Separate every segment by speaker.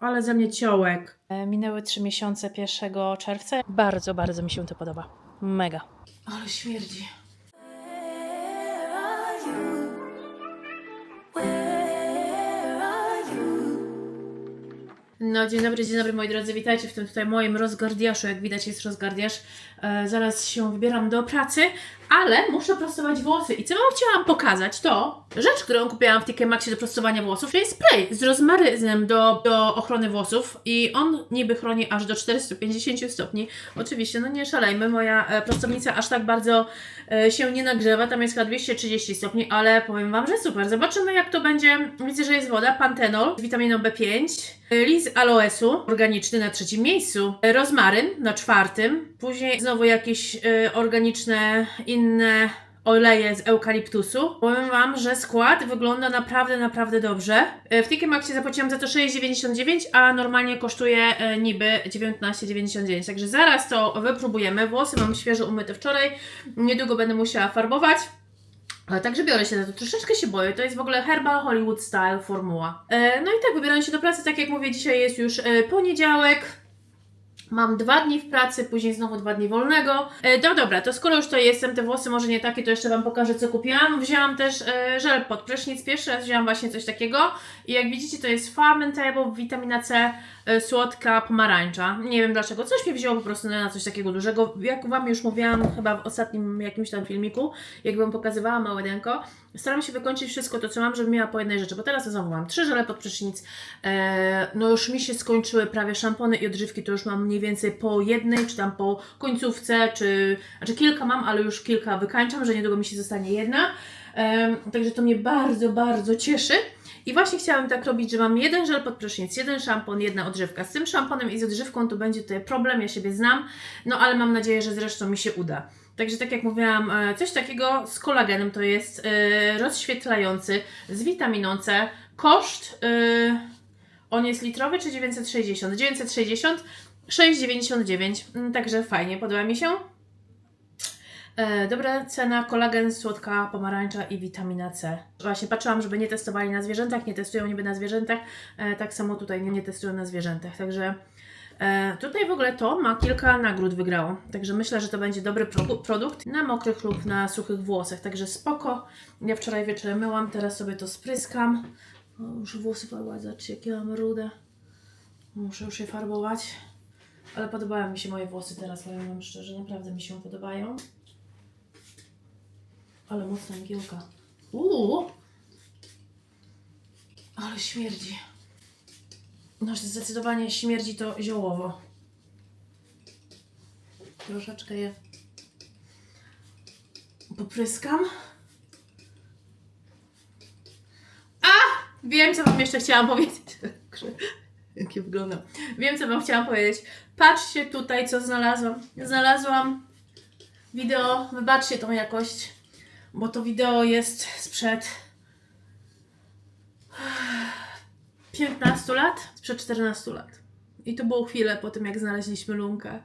Speaker 1: Ale ze mnie ciołek.
Speaker 2: E, Minęły trzy miesiące 1 czerwca. Bardzo, bardzo mi się to podoba. Mega.
Speaker 1: Ale śmierdzi. No, dzień dobry, dzień dobry moi drodzy, witajcie w tym tutaj moim rozgardiaszu, jak widać jest rozgardiasz. E, zaraz się wybieram do pracy, ale muszę prostować włosy i co wam chciałam pokazać to rzecz, którą kupiłam w TK Maxie do prostowania włosów, czyli spray z rozmaryzem do, do ochrony włosów i on niby chroni aż do 450 stopni. Oczywiście, no nie szalejmy, moja e, prostownica aż tak bardzo e, się nie nagrzewa, tam jest chyba 230 stopni, ale powiem wam, że super. Zobaczymy jak to będzie. Widzę, że jest woda, pantenol z witaminą B5, lis aloesu organiczny na trzecim miejscu, rozmaryn na czwartym, później znowu jakieś e, organiczne inne oleje z eukaliptusu. Powiem Wam, że skład wygląda naprawdę, naprawdę dobrze. E, W TK Maxie zapłaciłam za to 6,99, a normalnie kosztuje e, niby 19,99. Także zaraz to wypróbujemy. Włosy mam świeżo umyte wczoraj. Niedługo będę musiała farbować. Ale także biorę się za to. Troszeczkę się boję. To jest w ogóle Herbal Hollywood Style formuła. E, no i tak, wybieram się do pracy. Tak jak mówię, dzisiaj jest już e, poniedziałek. Mam dwa dni w pracy, później znowu dwa dni wolnego. E, dobra, to skoro już to jestem, te włosy może nie takie, to jeszcze Wam pokażę, co kupiłam. Wzięłam też e, żel pod prysznic. Pierwszy raz wzięłam właśnie coś takiego. I jak widzicie, to jest Farmentable, witamina C, e, słodka pomarańcza. Nie wiem dlaczego. Coś mnie wzięło po prostu na coś takiego dużego. Jak Wam już mówiłam chyba w ostatnim jakimś tam filmiku, jak Wam pokazywałam małe denko, staram się wykończyć wszystko to, co mam, żebym miała po jednej rzeczy. Bo teraz znowu mam trzy żele pod prysznic. E, no już mi się skończyły prawie szampony i odżywki, to już mam mniej więcej po jednej, czy tam po końcówce, czy... Znaczy kilka mam, ale już kilka wykańczam, że niedługo mi się zostanie jedna. Em, także to mnie bardzo, bardzo cieszy. I właśnie chciałam tak robić, że mam jeden żel pod prysznic, jeden szampon, jedna odżywka. Z tym szamponem i z odżywką to będzie tutaj problem, ja siebie znam, no ale mam nadzieję, że zresztą mi się uda. Także tak jak mówiłam, e, coś takiego z kolagenem to jest e, rozświetlający z witaminą C. Koszt, e, on jest litrowy czy 960? 960, 6,99, Mm, także fajnie, podoba mi się. E, dobra cena, kolagen, słodka pomarańcza i witamina C. Właśnie patrzyłam, żeby nie testowali na zwierzętach, nie testują niby na zwierzętach, e, tak samo tutaj nie, nie testują na zwierzętach, także e, tutaj w ogóle to ma kilka nagród wygrało, także myślę, że to będzie dobry pro, produkt na mokrych lub na suchych włosach, także spoko. Ja wczoraj wieczorem myłam, teraz sobie to spryskam. O, muszę włosy farbować, zobaczcie jakie mam rude. Muszę już je farbować. Ale podobają mi się moje włosy teraz, powiem Wam szczerze, naprawdę mi się podobają. Ale mocna mgiełka. Uuu! Ale śmierdzi. No zdecydowanie śmierdzi to ziołowo. Troszeczkę je popryskam. A! Wiem, co Wam jeszcze chciałam powiedzieć. Jakie wygląda. Wiem, co Wam chciałam powiedzieć. Patrzcie tutaj, co znalazłam. Znalazłam wideo. Wybaczcie tą jakość, bo to wideo jest sprzed 15 lat, sprzed 14 lat. I to było chwilę po tym, jak znaleźliśmy Lunkę.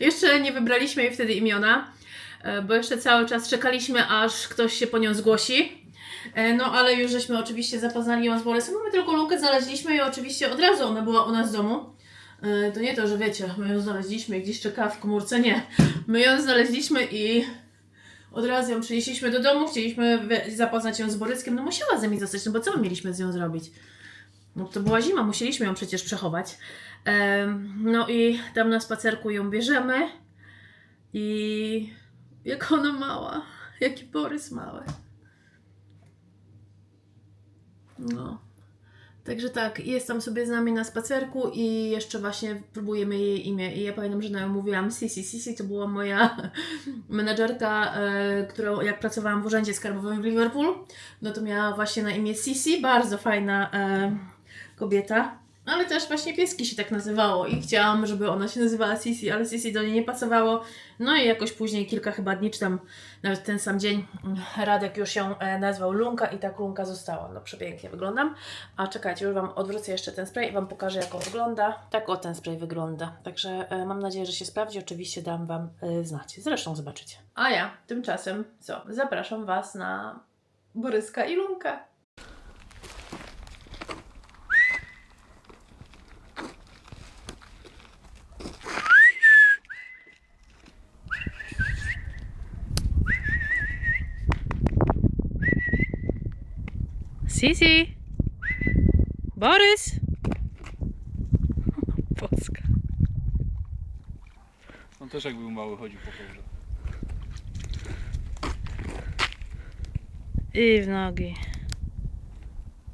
Speaker 1: Jeszcze nie wybraliśmy jej wtedy imiona, e, bo jeszcze cały czas czekaliśmy, aż ktoś się po nią zgłosi. E, No, ale już żeśmy oczywiście zapoznali ją z Bolesem. My tylko Lunkę znaleźliśmy i oczywiście od razu ona była u nas w domu. E, To nie to, że wiecie, my ją znaleźliśmy gdzieś czekała w komórce, nie. My ją znaleźliśmy i od razu ją przynieśliśmy do domu, chcieliśmy zapoznać ją z Boryskiem, no musiała z nami zostać, no bo co my mieliśmy z nią zrobić? No to była zima, musieliśmy ją przecież przechować. Em, no i tam na spacerku ją bierzemy i jak ona mała, jaki Borys mały. No. Także tak, jest tam sobie z nami na spacerku i jeszcze właśnie próbujemy jej imię. I ja pamiętam, że na nią mówiłam Sisi. Sisi to była moja menadżerka, e, którą jak pracowałam w urzędzie skarbowym w Liverpool, no to miała właśnie na imię Sisi, bardzo fajna e, kobieta. Ale też właśnie pieski się tak nazywało i chciałam, żeby ona się nazywała Sisi, ale Sisi do niej nie pasowało. No i jakoś później, kilka chyba dni, czy tam nawet ten sam dzień, Radek już ją e, nazwał Lunka i tak Lunka została. No przepięknie wyglądam. A czekajcie, już Wam odwrócę jeszcze ten spray i Wam pokażę, jak on wygląda. Tak o ten spray wygląda. Także e, mam nadzieję, że się sprawdzi. Oczywiście dam Wam e, znać. Zresztą zobaczycie. A ja tymczasem co? Zapraszam Was na Boryska i Lunkę.
Speaker 2: Sisi! Borys! Polska.
Speaker 3: On też jak był mały chodził po porze.
Speaker 2: I w nogi.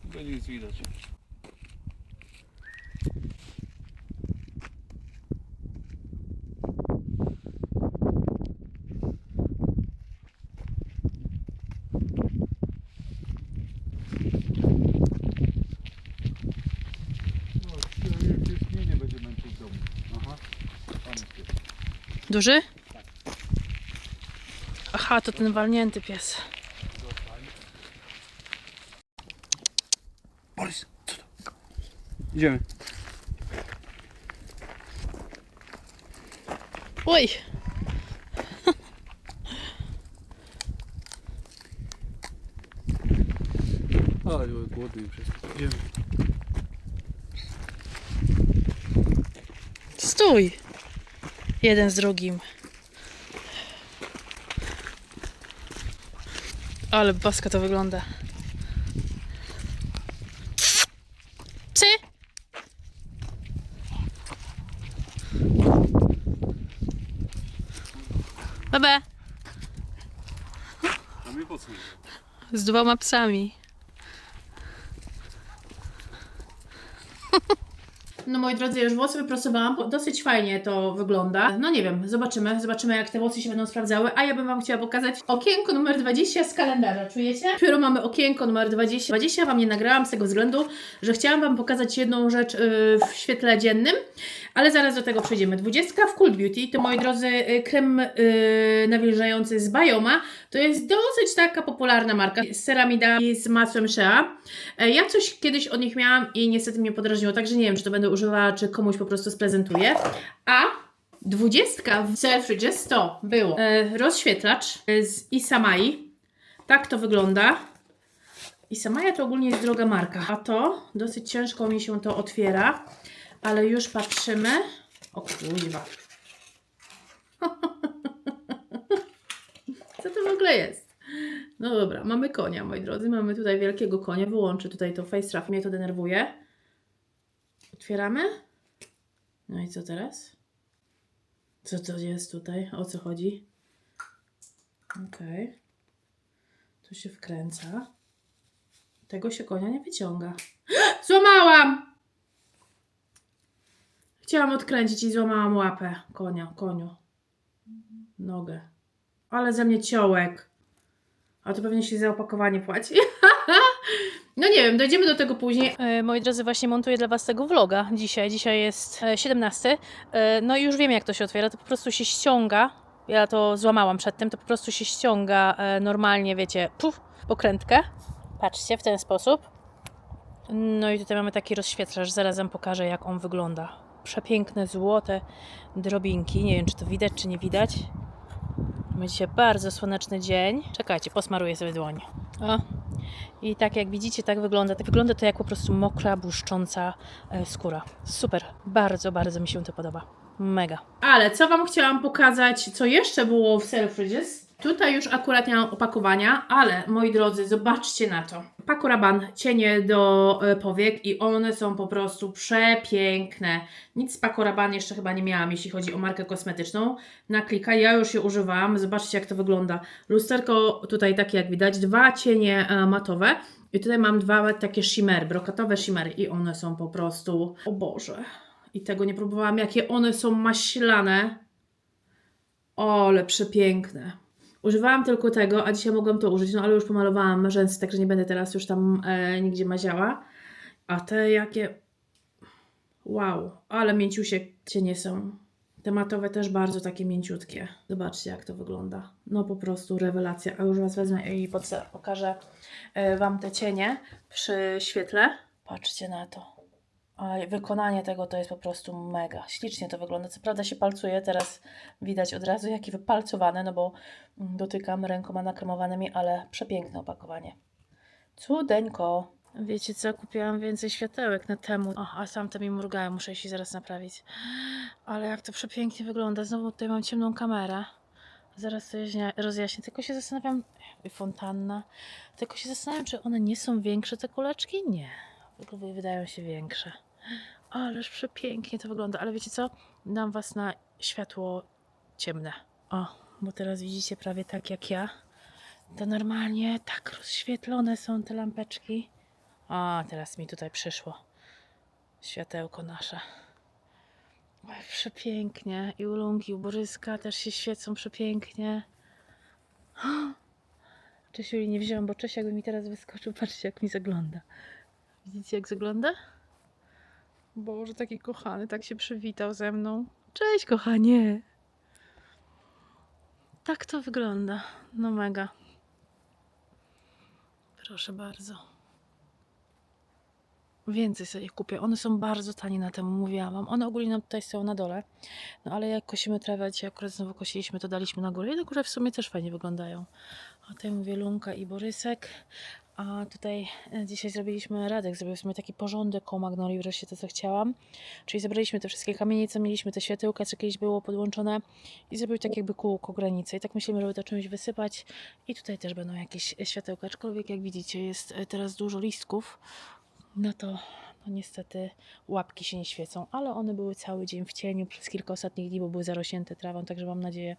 Speaker 3: Będzie nic widać. No, nie, nie będzie męczył w domu. Aha. Tam jest pies.
Speaker 2: Duży? Aha, to ten walnięty pies.
Speaker 3: Borys, co to? Idziemy.
Speaker 2: Oj!
Speaker 3: Ale głodny jest. Idziemy.
Speaker 2: Stój! Jeden z drugim. Ale baska to wygląda. Psy! Bebe!
Speaker 3: A mnie?
Speaker 2: Z dwoma psami.
Speaker 1: No moi drodzy, już włosy wyprostowałam, dosyć fajnie to wygląda. No nie wiem, zobaczymy, zobaczymy jak te włosy się będą sprawdzały, a ja bym Wam chciała pokazać okienko numer 20 z kalendarza, czujecie? Dopiero mamy okienko numer 20. 20 Wam nie nagrałam z tego względu, że chciałam Wam pokazać jedną rzecz yy, w świetle dziennym, ale zaraz do tego przejdziemy. 20 w Cool Beauty to moi drodzy yy, krem yy, nawilżający z Bioma. To jest dosyć taka popularna marka z ceramidami z masłem Shea. E, Ja coś kiedyś od nich miałam i niestety mnie podrażniło, także nie wiem, czy to będę używała, czy komuś po prostu sprezentuję. A dwudziestka w Selfridges to był e, rozświetlacz e, z Isamai. Tak to wygląda. Isamaja to ogólnie jest droga marka, a to dosyć ciężko mi się to otwiera, ale już patrzymy. O kurwa. Co to w ogóle jest? No dobra, mamy konia, moi drodzy. Mamy tutaj wielkiego konia. Wyłączę tutaj to face wrap. Mnie to denerwuje. Otwieramy. No i co teraz? Co to jest tutaj? O co chodzi? Okej. Tu się wkręca. Tego się konia nie wyciąga. Złamałam! Chciałam odkręcić i złamałam łapę konia, koniu. Nogę. Ale ze mnie ciołek. A to pewnie się za opakowanie płaci. no nie wiem, dojdziemy do tego później.
Speaker 2: E, Moi drodzy, właśnie montuję dla Was tego vloga dzisiaj. Dzisiaj jest e, 17. E, No i już wiem, jak to się otwiera. To po prostu się ściąga. Ja to złamałam przedtem. To po prostu się ściąga e, normalnie, wiecie, puf, pokrętkę. Patrzcie, w ten sposób. No i tutaj mamy taki rozświetlacz. Zaraz Wam pokażę, jak on wygląda. Przepiękne, złote drobinki. Nie wiem, czy to widać, czy nie widać. Mamy dzisiaj bardzo słoneczny dzień. Czekajcie, posmaruję sobie dłoń. O, i tak jak widzicie, tak wygląda. Tak wygląda to jak po prostu mokra, błyszcząca e, skóra. Super. Bardzo, bardzo mi się to podoba. Mega.
Speaker 1: Ale co Wam chciałam pokazać, co jeszcze było w Selfridges? Tutaj już akurat nie mam opakowania, ale moi drodzy, zobaczcie na to. Paco Rabanne, cienie do e, powiek i one są po prostu przepiękne. Nic z Paco Rabanne jeszcze chyba nie miałam, jeśli chodzi o markę kosmetyczną. Na klika, ja już je używałam, zobaczcie jak to wygląda. Lusterko tutaj takie jak widać, dwa cienie e, matowe i tutaj mam dwa takie shimmery, brokatowe shimmery i one są po prostu, o Boże. I tego nie próbowałam, jakie one są maślane. O, ale przepiękne. Używałam tylko tego, a dzisiaj mogłam to użyć, no ale już pomalowałam rzęsy, także nie będę teraz już tam e, nigdzie maziała. A te jakie... Wow, ale mięciusie cienie są. Te matowe też bardzo takie mięciutkie. Zobaczcie jak to wygląda. No po prostu rewelacja. A już Was wezmę i pokażę e, Wam te cienie przy świetle. Patrzcie na to. A wykonanie tego to jest po prostu mega. Ślicznie to wygląda. Co prawda się palcuje, teraz widać od razu jakie wypalcowane, no bo mm, dotykam rękoma nakremowanymi, ale przepiękne opakowanie. Cudeńko. Wiecie co, kupiłam więcej światełek na temu. O, a sam to mi mrugają, muszę się zaraz naprawić. Ale jak to przepięknie wygląda. Znowu tutaj mam ciemną kamerę. Zaraz to rozjaśnię, tylko się zastanawiam, fontanna. Tylko się zastanawiam, czy one nie są większe, te kuleczki? Nie. Ogóle wydają się większe. Ależ przepięknie to wygląda. Ale wiecie co? Dam was na światło ciemne. O, bo teraz widzicie prawie tak jak ja. To normalnie tak rozświetlone są te lampeczki. A, teraz mi tutaj przyszło światełko nasze. Oj, przepięknie. I u Lungi, u Boryska też się świecą przepięknie. Czesiuli nie wziąłem, bo Czesiu jakby mi teraz wyskoczył. Patrzcie, jak mi zagląda. Widzicie, jak zagląda? Boże, taki kochany, tak się przywitał ze mną. Cześć, kochanie. Tak to wygląda. No mega. Proszę bardzo. Więcej sobie kupię. One są bardzo tanie na tym, mówiłam wam. One ogólnie tutaj są na dole. No ale jak kosimy trawę, dzisiaj akurat znowu kosiliśmy, to daliśmy na górę. I na górze w sumie też fajnie wyglądają. A tutaj mówię Lunka i Borysek. A tutaj e, dzisiaj zrobiliśmy, Radek sumie taki porządek koło Magnolii, wreszcie to co chciałam. Czyli zebraliśmy te wszystkie kamienie, co mieliśmy, te światełka, co kiedyś było podłączone i zrobił tak jakby kółko granicy. I tak myślimy, żeby to czymś wysypać. I tutaj też będą jakieś światełka, aczkolwiek jak widzicie jest e, teraz dużo listków, no to no niestety łapki się nie świecą, ale one były cały dzień w cieniu przez kilka ostatnich dni, bo były zarośnięte trawą, także mam nadzieję,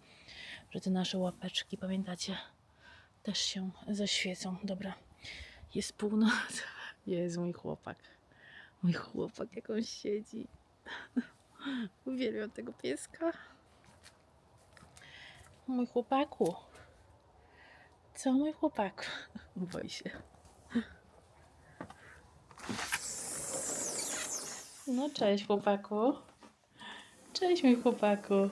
Speaker 1: że te nasze łapeczki, pamiętacie, też się zaświecą. Dobra, jest północ. Jest mój chłopak. Mój chłopak, jak on siedzi. Uwielbiam tego pieska. Mój chłopaku. Co mój chłopak? Boi się. No cześć chłopaku. Cześć mój chłopaku.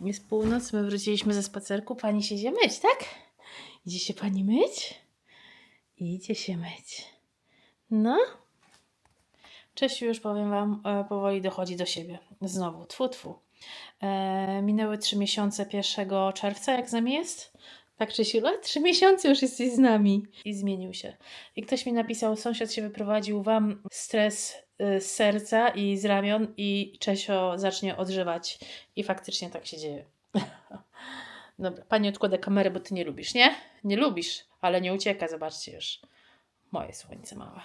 Speaker 1: Jest północ, my wróciliśmy ze spacerku. Pani się idzie myć, tak? Idzie się pani myć? Idzie się myć. No. Czesiu już powiem Wam, e, powoli dochodzi do siebie. Znowu, tfu, tfu. E, minęły trzy miesiące 1 czerwca, jak z nami jest? Tak, Czesiula? Trzy miesiące już jesteś z nami. I zmienił się. I ktoś mi napisał, sąsiad się wyprowadził, Wam stres y, z serca i z ramion i Czesio zacznie odżywać. I faktycznie tak się dzieje. Dobra, pani odkłada kamerę, bo ty nie lubisz, nie? Nie lubisz, ale nie ucieka, zobaczcie już. Moje słońce małe.